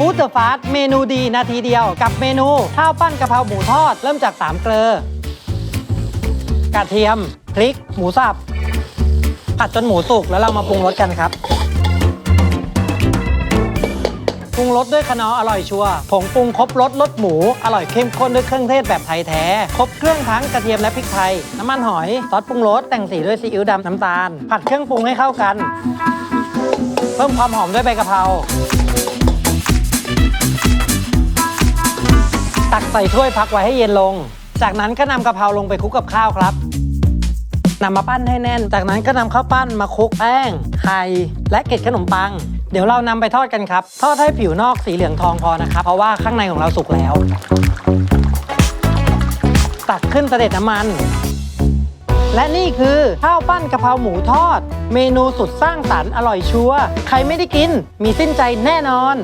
ฟู้ดเดอะฟาสเมนูดีนาทีเดียว กับเมนู ข้าวปั้นกะเพราหมูทอด เริ่มจาก 3 เกลอกระเทียม พริก หมูสับ ผัดจนหมูสุกแล้วเรามาปรุงรสกันครับ ปรุงรสด้วยคะนออร่อยชัวร์ผงปรุงครบรสรสหมู อร่อยเข้มข้นด้วยเครื่องเทศแบบไทยแท้ ครบเครื่องทั้งกระเทียมและพริกไทย น้ำมันหอย ซอสปรุงรสแต่งสีด้วยซีอิ๊วดำน้ำตาล ผัดเครื่องปรุงให้เข้ากัน เพิ่มความหอมด้วยใบกะเพรา ตักใส่ถ้วยพักไว้ให้เย็นลง จากนั้นก็นำกะเพราลงไปคลุกกับข้าวครับนำมาปั้นให้แน่น จากนั้นก็นำข้าวปั้นมาคลุกแป้งไข่และเกล็ดขนมปัง เดี๋ยวเรานำไปทอดกันครับ ทอดให้ผิวนอกสีเหลืองทองพอนะครับ เพราะว่าข้างในของเราสุกแล้ว ตักขึ้นเสด็จน้ำมัน และนี่คือข้าวปั้นกะเพราหมูทอด เมนูสุดสร้างสรรค์อร่อยชัวร์ใครไม่ได้กิน มีสิ้นใจแน่นอน